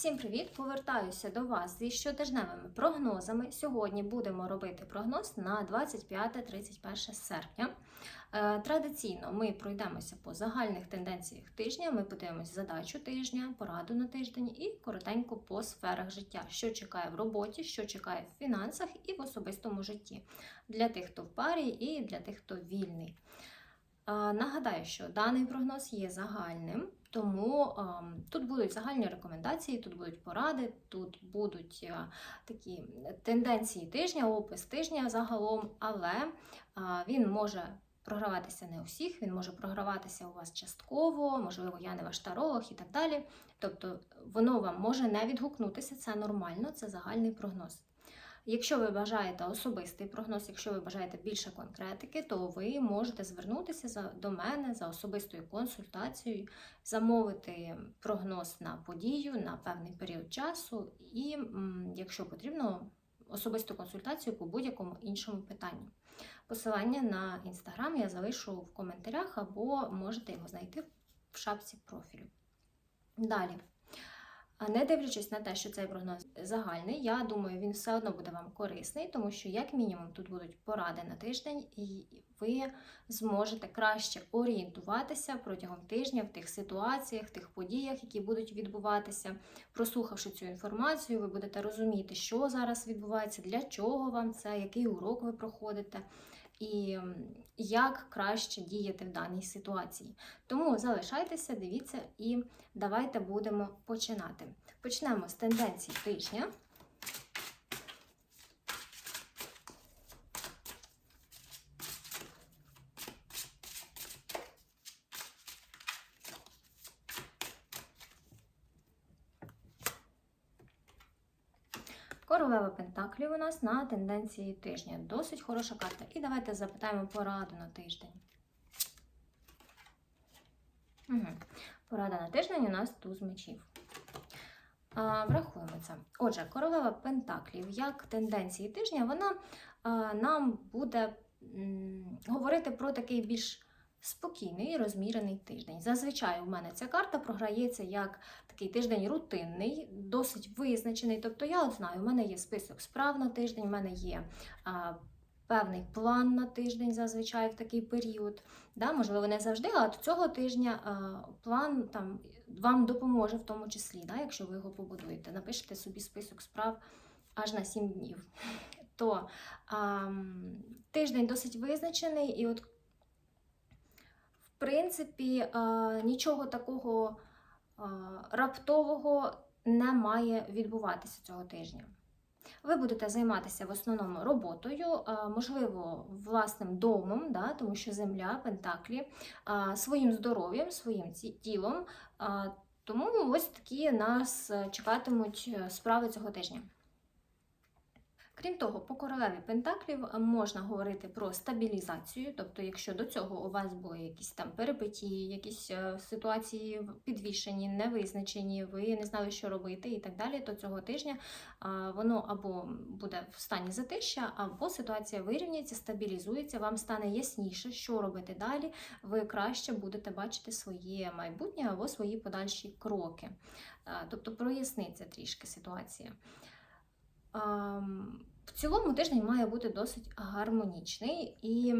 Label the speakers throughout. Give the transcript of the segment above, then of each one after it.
Speaker 1: Всім привіт! Повертаюся до вас зі щотижневими прогнозами. Сьогодні будемо робити прогноз на 25-31 серпня. Е, Традиційно ми пройдемося по загальних тенденціях тижня. Ми подивимося задачу тижня, пораду на тиждень і коротенько по сферах життя, що чекає в роботі, що чекає в фінансах і в особистому житті для тих, хто в парі, і для тих, хто вільний. Е, Нагадаю, що даний прогноз є загальним, тому тут будуть загальні рекомендації, тут будуть поради, тут будуть е, такі тенденції тижня, опис тижня загалом, але він може програватися не у всіх, він може програватися у вас частково, можливо, я не ваш таролог і так далі. Тобто воно вам може не відгукнутися, це нормально, це загальний прогноз. Якщо ви бажаєте особистий прогноз, якщо ви бажаєте більше конкретики, то ви можете звернутися до мене за особистою консультацією, замовити прогноз на подію на певний період часу, і, якщо потрібно, особисту консультацію по будь-якому іншому питанню. Посилання на інстаграм я залишу в коментарях або можете його знайти в шапці профілю. Далі. Не дивлячись на те, що цей прогноз загальний, я думаю, він все одно буде вам корисний, тому що, як мінімум, тут будуть поради на тиждень, і ви зможете краще орієнтуватися протягом тижня в тих ситуаціях, в тих подіях, які будуть відбуватися. Прослухавши цю інформацію, ви будете розуміти, що зараз відбувається, для чого вам це, який урок ви проходите. І як краще діяти в даній ситуації. Тому залишайтеся, дивіться і давайте будемо починати. Почнемо з тенденцій тижня. Королева Пентаклів у нас на тенденції тижня. Досить хороша карта. І давайте запитаємо пораду на тиждень. Угу. Порада на тиждень у нас туз мечів. А, врахуємо це. Отже, королева Пентаклів, як тенденції тижня, вона а, нам буде м, говорити про такий більш спокійний і розмірений тиждень. Зазвичай у мене ця карта програється як такий тиждень рутинний, досить визначений. Тобто я от знаю, у мене є список справ на тиждень, у мене є певний план на тиждень зазвичай в такий період. Да, можливо, не завжди, а от цього тижня план там вам допоможе в тому числі, да, якщо ви його побудуєте. Напишете собі список справ аж на 7 днів. То а, тиждень досить визначений, і от в принципі, а, нічого такого раптового не має відбуватися цього тижня. Ви будете займатися в основному роботою, можливо, власним домом, да, тому що земля, пентаклі, своїм здоров'ям, своїм тілом. Тому ось такі нас е, чекатимуть е, справи цього тижня. Крім того, по королеві Пентаклів е, можна говорити про стабілізацію, тобто, якщо до цього у вас були якісь там перипетії, якісь е, ситуації підвішені, невизначені, ви не знали, що робити і так далі, то цього тижня воно або буде в стані затища, або ситуація вирівняється, стабілізується, вам стане ясніше, що робити далі. Ви краще будете бачити своє майбутнє або свої подальші кроки. Тобто проясниться трішки ситуація. В цілому тиждень має бути досить гармонічний, і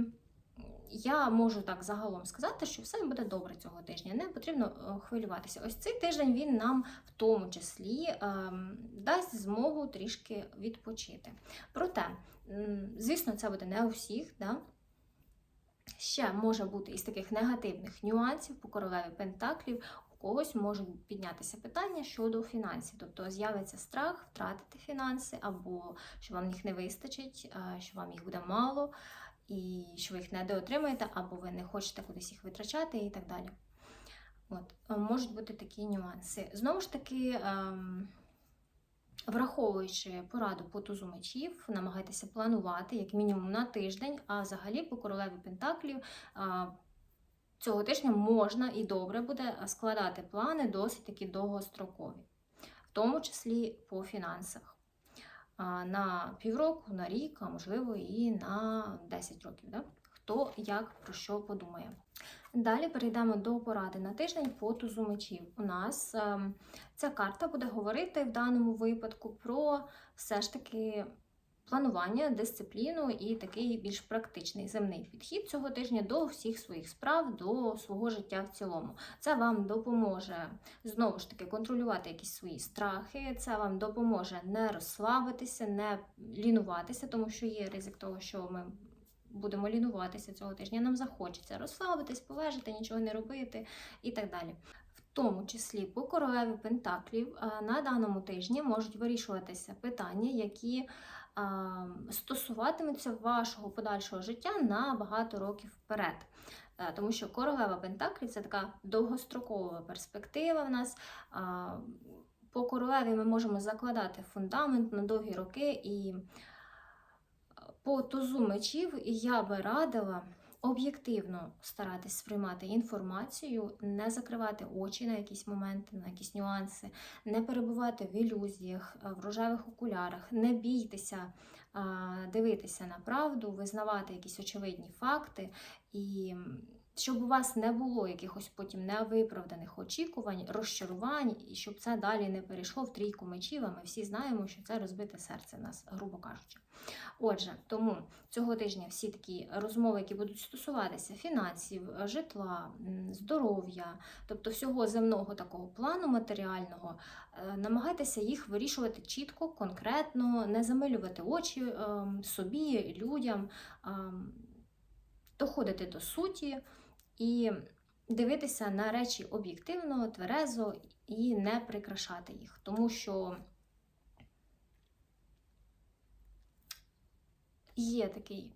Speaker 1: я можу так загалом сказати, що все буде добре цього тижня. Не потрібно е, хвилюватися. Ось цей тиждень він нам в тому числі ем, дасть змогу трішки відпочити. Проте, звісно, це буде не у всіх. Да? Ще може бути із таких негативних нюансів по королеві Пентаклів. Когось можуть піднятися питання щодо фінансів, тобто з'явиться страх втратити фінанси, або що вам їх не вистачить, що вам їх буде мало, і що ви їх не доотримаєте, або ви не хочете кудись їх витрачати і так далі. От, е, можуть бути такі нюанси. Знову ж таки, ем, враховуючи пораду по тузу мечів, намагайтеся планувати як мінімум на тиждень, а взагалі по королеві Пентаклів. Цього тижня можна і добре буде складати плани досить таки довгострокові, в тому числі по фінансах. На півроку, на рік, а можливо і на 10 років. Да? Хто як про що подумає. Далі перейдемо до поради на тиждень по тузу мечів. У нас ем, ця карта буде говорити в даному випадку про все ж таки планування, дисципліну і такий більш практичний земний підхід цього тижня до всіх своїх справ, до свого життя в цілому. Це вам допоможе знову ж таки контролювати якісь свої страхи. Це вам допоможе не розслабитися, не лінуватися, тому що є ризик того, що ми будемо лінуватися цього тижня. Нам захочеться розслабитись, полежати, нічого не робити і так далі. В тому числі по королеві Пентаклів на даному тижні можуть вирішуватися питання, які а, стосуватимуться вашого подальшого життя на багато років вперед. Е, Тому що королева Пентаклі це така довгострокова перспектива в нас. По королеві ми можемо закладати фундамент на довгі роки, і по тузу мечів я би радила об'єктивно старатись сприймати інформацію, не закривати очі на якісь моменти, на якісь нюанси, не перебувати в ілюзіях, е, в рожевих окулярах, не бійтеся дивитися на правду, визнавати якісь очевидні факти, і щоб у вас не було якихось потім невиправданих очікувань, розчарувань, і щоб це далі не перейшло в трійку мечів, а ми всі знаємо, що це розбите серце нас, грубо кажучи. Отже, тому цього тижня всі такі розмови, які будуть стосуватися фінансів, житла, здоров'я, тобто всього земного такого плану матеріального, е, намагайтеся їх вирішувати чітко, конкретно, не замилювати очі ем, собі, людям, ем, доходити до суті і дивитися на речі об'єктивно, тверезо і не прикрашати їх, тому що. є такий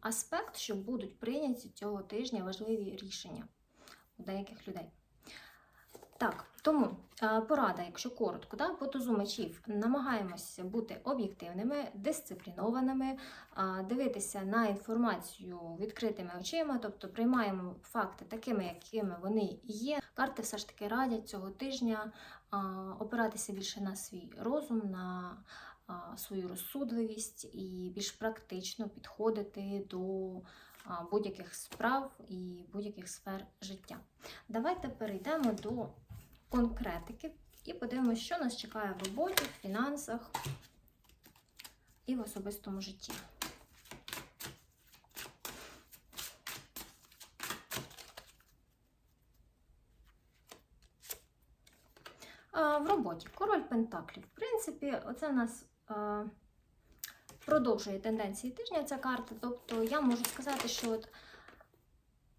Speaker 1: аспект, що будуть прийняті цього тижня важливі рішення у деяких людей. Так, тому е, порада, якщо коротко, да, по тузу намагаємося бути об'єктивними, дисциплінованими, дивитися на інформацію відкритими очима, тобто приймаємо факти такими, якими вони є. Карти все ж таки радять цього тижня опиратися більше на свій розум, на свою розсудливість і більш практично підходити до будь-яких справ і будь-яких сфер життя. Давайте перейдемо до конкретики і подивимося, що нас чекає в роботі, в фінансах і в особистому житті. В роботі король Пентаклів. В принципі, оце в нас а, продовжує тенденції тижня ця карта. Тобто я можу сказати, що от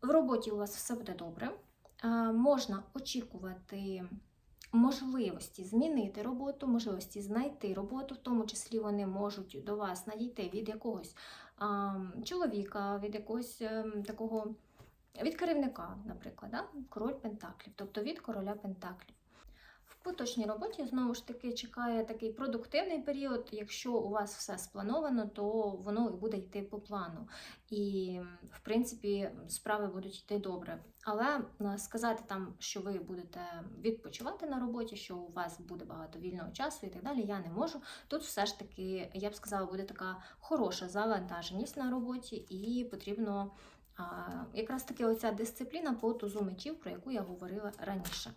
Speaker 1: в роботі у вас все буде добре. А, Можна очікувати можливості змінити роботу, можливості знайти роботу, в тому числі вони можуть до вас надійти від якогось чоловіка, від якогось ем, такого від керівника, наприклад, да? король Пентаклів, тобто від короля Пентаклів. Поточній роботі знову ж таки чекає такий продуктивний період. Якщо у вас все сплановано, то воно і буде йти по плану. І, в принципі, справи будуть йти добре. Але е, сказати там, що ви будете відпочивати на роботі, що у вас буде багато вільного часу і так далі, я не можу. Тут все ж таки, я б сказала, буде така хороша завантаженість на роботі, і потрібно а, якраз таки оця дисципліна по тузу мечів, про яку я говорила раніше.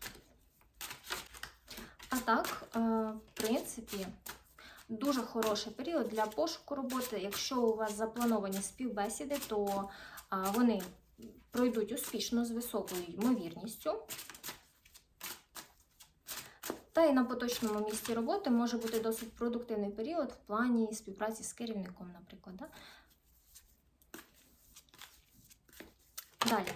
Speaker 1: А так, е, в принципі, дуже хороший період для пошуку роботи. Якщо у вас заплановані співбесіди, то вони пройдуть успішно з високою ймовірністю. Та й на поточному місці роботи може бути досить продуктивний період в плані співпраці з керівником, наприклад. Да? Далі.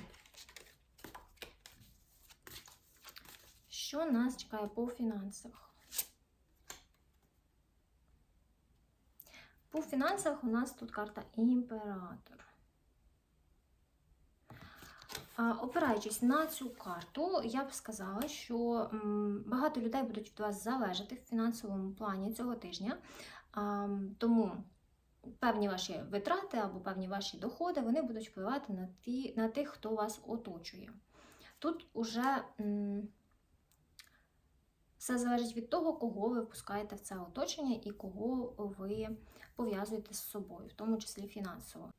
Speaker 1: Що нас чекає по фінансах? По фінансах у нас тут карта імператор. Опираючись на цю карту, я б сказала, що багато людей будуть від вас залежати в фінансовому плані цього тижня. Тому певні ваші витрати або певні ваші доходи вони будуть впливати на, ті, на тих, хто вас оточує. Тут уже. Все залежить від того, кого ви впускаєте в це оточення і кого ви пов'язуєте з собою, в тому числі фінансово.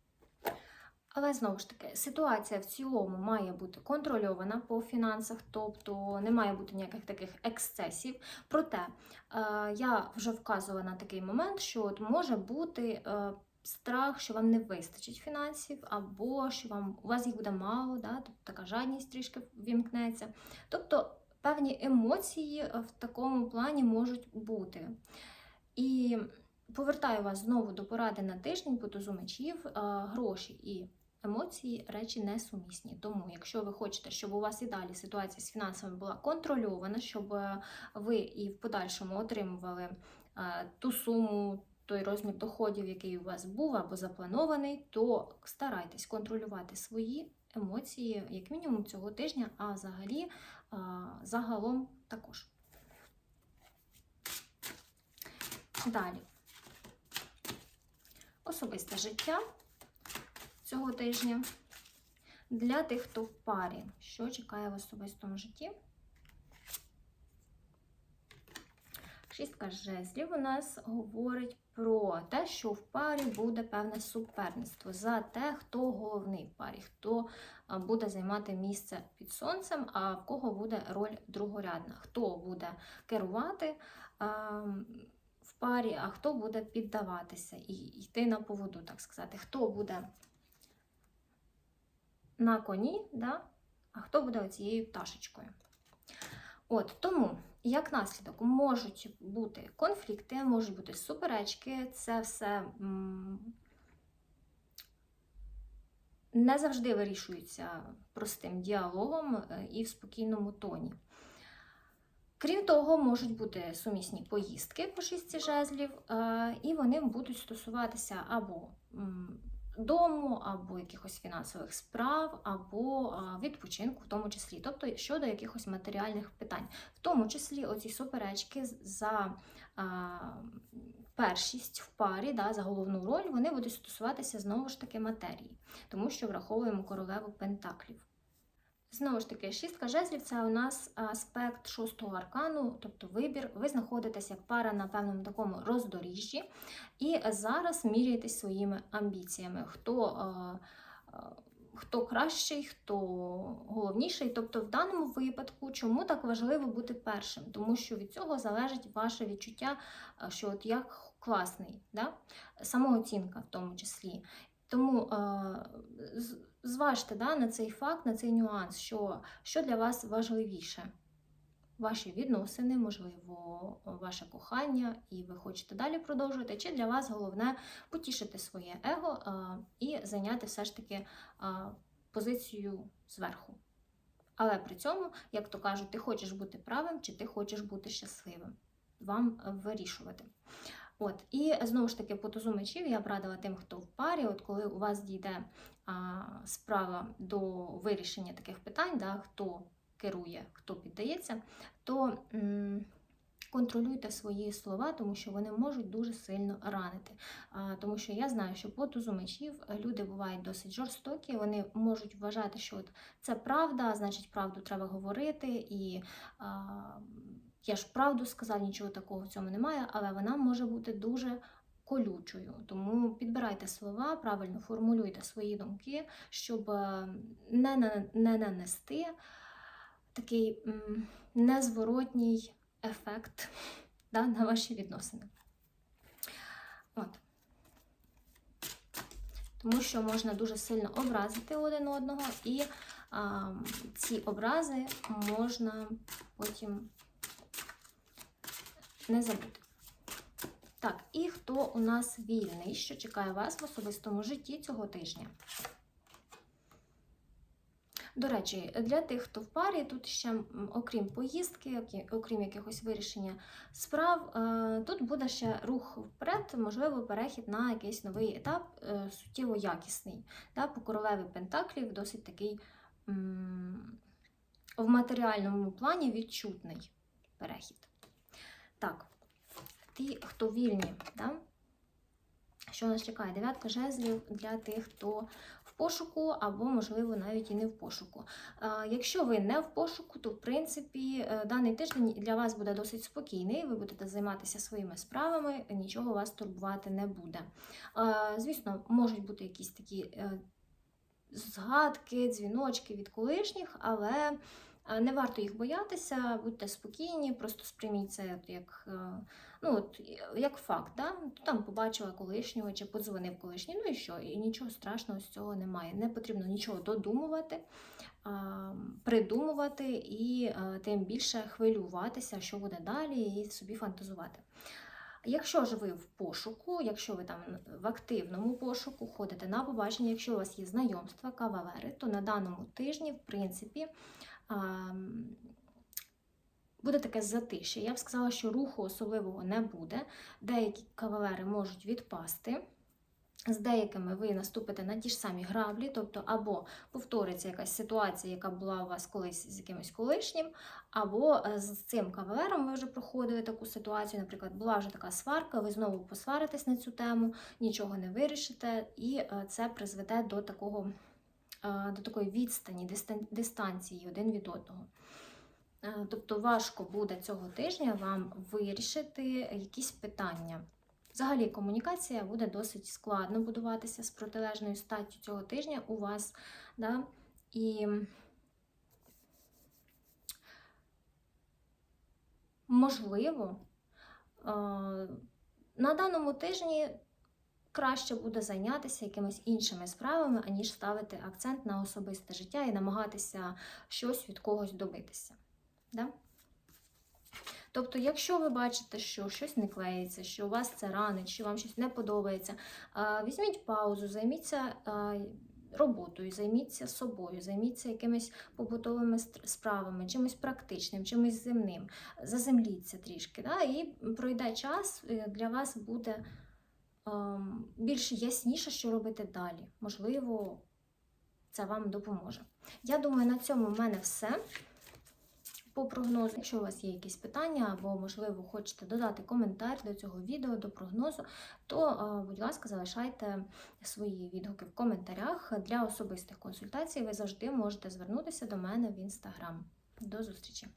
Speaker 1: Але знову ж таки, ситуація в цілому має бути контрольована по фінансах, тобто не має бути ніяких таких ексцесів. Проте е, я вже вказувала на такий момент, що от може бути е, страх, що вам не вистачить фінансів, або що вам у вас їх буде мало, да? тобто така жадність трішки вімкнеться. Тобто певні емоції е, в такому плані можуть бути. І повертаю вас знову до поради на тиждень по тузу мечів, е, гроші і емоції речі несумісні. Тому, якщо ви хочете, щоб у вас і далі ситуація з фінансами була контрольована, щоб е, ви і в подальшому отримували ту суму. Той розмір доходів, який у вас був або запланований, то старайтесь контролювати свої емоції, як мінімум цього тижня, а взагалі загалом також. Далі. Особисте життя цього тижня. Для тих, хто в парі, що чекає в особистому житті. Шістка жезлів у нас говорить про те, що в парі буде певне суперництво за те, хто головний в парі, хто буде займати місце під сонцем, а в кого буде роль другорядна, хто буде керувати в парі, а хто буде піддаватися і йти на поводу, так сказати, хто буде на коні, да? а хто буде оцією пташечкою. От тому, як наслідок, можуть бути конфлікти, можуть бути суперечки, це все не завжди вирішується простим діалогом е, і в спокійному тоні. Крім того, можуть бути сумісні поїздки по шістці жезлів, е, і вони будуть стосуватися або дому, або якихось фінансових справ, або відпочинку, в тому числі, тобто щодо якихось матеріальних питань, в тому числі оці суперечки за а, першість в парі, да, за головну роль, вони будуть стосуватися знову ж таки матерії, тому що враховуємо королеву пентаклів. Знову ж таки, шістка жезлів це у нас аспект шостого аркану, тобто вибір. Ви знаходитесь як пара на певному такому роздоріжжі, і зараз міряєтесь своїми амбіціями. Хто хто кращий, хто головніший. Тобто, в даному випадку, чому так важливо бути першим? Тому що від цього залежить ваше відчуття, що от я класний, да? самооцінка в тому числі. Тому зважте да, на цей факт, на цей нюанс, що, що для вас важливіше. Ваші відносини, можливо, ваше кохання, і ви хочете далі продовжувати, чи для вас головне потішити своє его а, і зайняти все ж таки а, позицію зверху. Але при цьому, як то кажуть, ти хочеш бути правим, чи ти хочеш бути щасливим. Вам вирішувати. От, І знову ж таки, по тузу мечів я б радила тим, хто в парі, от коли у вас дійде справа до вирішення таких питань, да, хто керує, хто піддається, то контролюйте свої слова, тому що вони можуть дуже сильно ранити. Тому що я знаю, що по тузу люди бувають досить жорстокі, вони можуть вважати, що от це правда, значить, правду треба говорити. і... Я ж правду сказав, нічого такого в цьому немає, але вона може бути дуже колючою. Тому підбирайте слова, правильно формулюйте свої думки, щоб е, не не нанести такий незворотній ефект да, на ваші відносини. От. Тому що можна дуже сильно образити один одного, і а, ці образи можна потім не забути. Так, і хто у нас вільний, що чекає вас в особистому житті цього тижня? До речі, для тих, хто в парі, тут ще, окрім поїздки, окрім якихось вирішення справ, е, тут буде ще рух вперед, можливо, перехід на якийсь новий етап, е, суттєво якісний. По королеві Пентаклів досить такий в матеріальному плані відчутний перехід. Так, ті, хто вільні, да? що нас чекає? Дев'ятка жезлів для тих, хто в пошуку, або, можливо, навіть і не в пошуку. Якщо ви не в пошуку, то в принципі е, даний тиждень для вас буде досить спокійний, ви будете займатися своїми справами, нічого вас турбувати не буде. Звісно, можуть бути якісь такі. Е, згадки, дзвіночки від колишніх, але не варто їх боятися, будьте спокійні, просто сприйміть це як, е, ну, от, як факт. Да? Там побачила колишнього чи подзвонив колишній, ну і що? І нічого страшного з цього немає. Не потрібно нічого додумувати, придумувати і е, тим більше хвилюватися, що буде далі, і собі фантазувати. Якщо ж ви в пошуку, якщо ви там в активному пошуку ходите на побачення, якщо у вас є знайомства, кавалери, то на даному тижні, в принципі, буде таке затишя. Я б сказала, що руху особливого не буде. Деякі кавалери можуть відпасти. З деякими ви наступите на ті ж самі граблі, тобто або повториться якась ситуація, яка була у вас колись з якимось колишнім, або е, з цим кавалером ви вже проходили таку ситуацію. Наприклад, була вже така сварка, ви знову посваритесь на цю тему, нічого не вирішите, і е, це призведе до такого до такої відстані, дистанції один від одного. Е, Тобто важко буде цього тижня вам вирішити якісь питання. Взагалі комунікація буде досить складно будуватися з протилежною статтю цього тижня у вас. Да? І можливо, е, на даному тижні краще буде зайнятися якимись іншими справами, аніж ставити акцент на особисте життя і намагатися щось від когось добитися. Да? Тобто, якщо ви бачите, що щось не клеїться, що у вас це ранить, що вам щось не подобається, візьміть паузу, займіться роботою, займіться собою, займіться якимись побутовими справами, чимось практичним, чимось земним, заземліться трішки. Да? І пройде час, е, для вас буде більш ясніше, що робити далі. Можливо, це вам допоможе. Я думаю, на цьому в мене все по прогнозу. Якщо у вас є якісь питання, або, можливо, хочете додати коментар до цього відео, до прогнозу, то, е, будь ласка, залишайте свої відгуки в коментарях. Для особистих консультацій ви завжди можете звернутися до мене в інстаграм. До зустрічі!